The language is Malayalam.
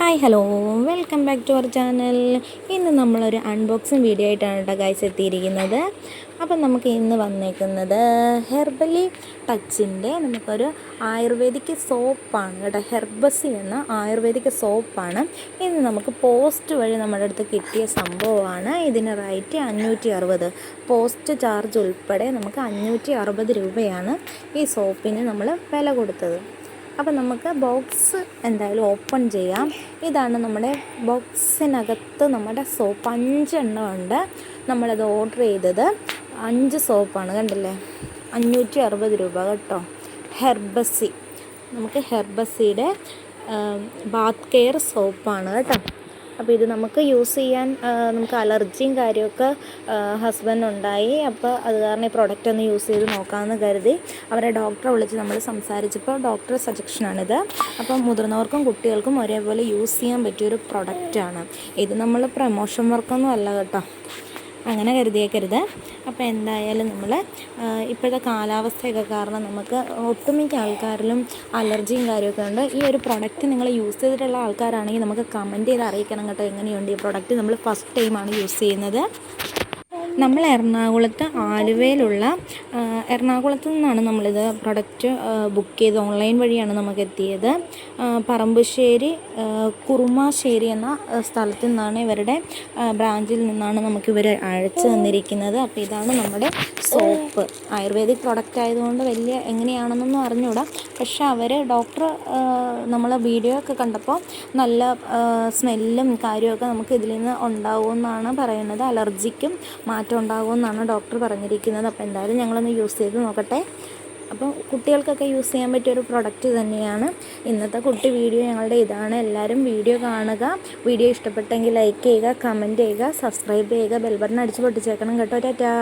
Hi hello. Welcome back to our channel. ഇന്ന് നമ്മളൊരു അൺബോക്സിങ് വീഡിയോ ആയിട്ടാണ് കേട്ടോ ഗൈസ് എത്തിയിരിക്കുന്നത്. അപ്പം നമുക്ക് ഇന്ന് വന്നേക്കുന്നത് ഹെർബലി ടച്ചിന്റെ നമുക്കൊരു ആയുർവേദിക് സോപ്പാണ് കേട്ടോ. ഹെർബസി എന്ന ആയുർവേദിക് സോപ്പാണ്. ഇന്ന് നമുക്ക് പോസ്റ്റ് വഴി നമ്മുടെ അടുത്ത് കിട്ടിയ സംഭവമാണ്. ഇതിന് റേറ്റ് അഞ്ഞൂറ്റി അറുപത് പോസ്റ്റ് ചാർജ് ഉൾപ്പെടെ നമുക്ക് അഞ്ഞൂറ്റി അറുപത് രൂപയാണ് ഈ സോപ്പിന് നമ്മൾ വില കൊടുത്തത്. അപ്പം നമുക്ക് ബോക്സ് എന്തായാലും ഓപ്പൺ ചെയ്യാം. ഇതാണ് നമ്മുടെ ബോക്സിനകത്ത് നമ്മുടെ സോപ്പ് അഞ്ചെണ്ണം ഉണ്ട് നമ്മളത് ഓർഡർ ചെയ്തത്. അഞ്ച് സോപ്പാണ് കണ്ടില്ലേ? അഞ്ഞൂറ്റി അറുപത് രൂപ കേട്ടോ. ഹെർബസി. നമുക്ക് ഹെർബസിയുടെ ബാത്ത് കെയർ സോപ്പാണ് കേട്ടോ. അപ്പോൾ ഇത് നമുക്ക് യൂസ് ചെയ്യാൻ നമുക്ക് അലർജിയും കാര്യമൊക്കെ ഹസ്ബൻഡ് ഉണ്ടായി അപ്പോൾ അത് കാരണം ഈ പ്രോഡക്റ്റ് ഒന്ന് യൂസ് ചെയ്ത് നോക്കാമെന്ന് കരുതി. അവരെ ഡോക്ടറെ വിളിച്ച് നമ്മൾ സംസാരിച്ചപ്പോൾ ഡോക്ടർ സജഷനാണിത് അപ്പം മുതിർന്നവർക്കും കുട്ടികൾക്കും ഒരേപോലെ യൂസ് ചെയ്യാൻ പറ്റിയൊരു പ്രൊഡക്റ്റാണ് ഇത് നമ്മൾ പ്രമോഷൻ വർക്കൊന്നും അല്ല കേട്ടോ. അങ്ങനെ കരുതിയേക്കരുത്. അപ്പോൾ എന്തായാലും നമ്മൾ ഇപ്പോഴത്തെ കാലാവസ്ഥയൊക്കെ കാരണം നമുക്ക് ഒട്ടുമിക്ക ആൾക്കാരിലും അലർജിയും കാര്യമൊക്കെ ഉണ്ട്. ഈ ഒരു പ്രൊഡക്റ്റ് നിങ്ങൾ യൂസ് ചെയ്തിട്ടുള്ള ആൾക്കാരാണെങ്കിൽ നമുക്ക് കമന്റ് ചെയ്ത് അറിയിക്കണം കേട്ടോ എങ്ങനെയുണ്ട് ഈ പ്രൊഡക്റ്റ് നമ്മൾ ഫസ്റ്റ് ടൈമാണ് യൂസ് ചെയ്യുന്നത്. നമ്മൾ എറണാകുളത്ത് ആലുവയിലുള്ള എറണാകുളത്ത് നിന്നാണ് നമ്മളിത് പ്രൊഡക്റ്റ് ബുക്ക് ചെയ്ത് ഓൺലൈൻ വഴിയാണ് നമുക്ക് എത്തിയത്. പറമ്പശ്ശേരി കുറുമാശ്ശേരി എന്ന സ്ഥലത്തു നിന്നാണ് ഇവരുടെ ബ്രാഞ്ചിൽ നിന്നാണ് നമുക്ക് ഇവർ അയച്ചു തന്നിരിക്കുന്നത്. അപ്പോൾ ഇതാണ് നമ്മുടെ സോപ്പ്. ആയുർവേദിക് പ്രൊഡക്റ്റ് ആയതുകൊണ്ട് വലിയ എങ്ങനെയാണെന്നൊന്നും അറിഞ്ഞൂടാ പക്ഷെ അവർ ഡോക്ടർ നമ്മൾ വീഡിയോ ഒക്കെ കണ്ടപ്പോൾ നല്ല സ്മെല്ലും കാര്യമൊക്കെ നമുക്ക് ഇതിൽ നിന്ന് ഉണ്ടാവുമെന്നാണ് പറയുന്നത്. അലർജിക്കും മാറ്റം ഉണ്ടാകുമെന്നാണ് ഡോക്ടർ പറഞ്ഞിരിക്കുന്നത്. അപ്പോൾ എന്തായാലും ഞങ്ങളൊന്ന് യൂസ് ചെയ്ത് നോക്കട്ടെ. അപ്പോൾ കുട്ടികൾക്കൊക്കെ യൂസ് ചെയ്യാൻ പറ്റിയ ഒരു പ്രൊഡക്റ്റ് തന്നെയാണ്. ഇന്നത്തെ കുട്ടി വീഡിയോ ഞങ്ങളുടെ ഇതാണ്. എല്ലാവരും വീഡിയോ കാണുക. വീഡിയോ ഇഷ്ടപ്പെട്ടെങ്കിൽ ലൈക്ക് ചെയ്യുക കമന്റ് ചെയ്യുക സബ്സ്ക്രൈബ് ചെയ്യുക ബെൽബട്ടൺ അടിച്ച് പൊട്ടിച്ചേക്കണം കേട്ടോ. ടാറ്റാ.